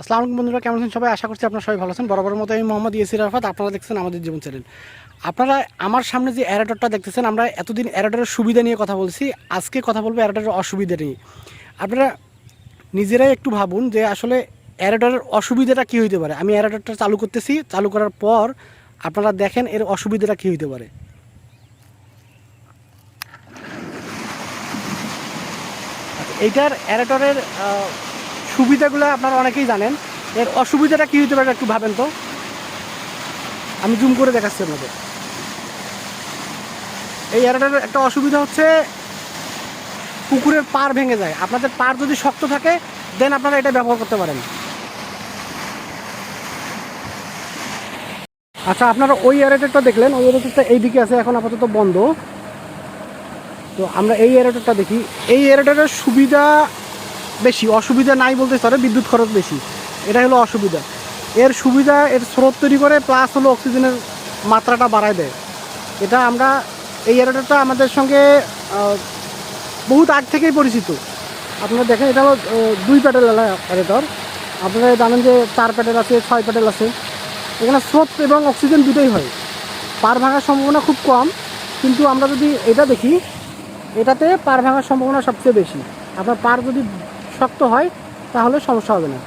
আসসালামু আলাইকুম বন্ধুরা কেমন আছেন সবাই? আশা করছি আপনারা সবাই ভালো আছেন। বরাবর মতো আমি মোহাম্মদ ইয়াসির আরাফাত। আপনারা দেখছেন আমাদের জীবন চ্যানেল। আপনারা আমার সামনে যে অ্যারাডরটা দেখতেছেন আমরা এতদিন অ্যারাডরের সুবিধা নিয়ে কথা বলছি। আজকে কথা বলব অ্যারাডরের অসুবিধা নিয়ে। আপনারা নিজেরাই একটু ভাবুন যে আসলে অ্যারাডরের অসুবিধাটা কী হইতে পারে? আমি অ্যারাডরটা চালু করতেছি চালু করার পর আপনারা দেখেন এর অসুবিধাটা কী হইতে পারে। আচ্ছা, এইটার অ্যারাটরের সুবিধাগুলো আপনারা অনেকেই জানেন। এর অসুবিধাটা কী হতে পারে একটু ভাবেন তো? আমি জুম করে দেখাচ্ছি আপনাদের। এই অ্যারাটরের একটা অসুবিধা হচ্ছে পুকুরের পার ভেঙে যায়। আপনাদের পার যদি শক্ত থাকে দেন আপনারা এটা ব্যবহার করতে পারেন। আচ্ছা আপনারা ওই অ্যারেটরটা দেখলেন, ওই অ্যারেটরটা এইদিকে আছে, এখন আপাতত বন্ধ। তো আমরা এই এরেটরটা দেখি। এই এরেটরের সুবিধা বেশি, অসুবিধা নাই বলতে পারে, বিদ্যুৎ খরচ বেশি। এটা হলো অসুবিধা। এর সুবিধা, এর স্রোত তৈরি করে প্লাস হলো অক্সিজেনের মাত্রাটা বাড়ায় দেয়। এটা আমরা, এই এরেটরটা আমাদের সঙ্গে বহুত আগ থেকেই পরিচিত। আপনারা দেখেন, এটা হলো দুই প্যাডেল এরেটর আপনারা জানেন যে চার প্যাডেল আছে, ছয় প্যাটেল আছে। এখানে স্রোত এবং অক্সিজেন দুটোই হয়। পার ভাঙার সম্ভাবনা খুব কম, কিন্তু আমরা যদি এটা দেখি, এটাতে পার ভাঙার সম্ভাবনা সবচেয়ে বেশি। আপনার পার যদি শক্ত হয় তাহলে সমস্যা হবে না।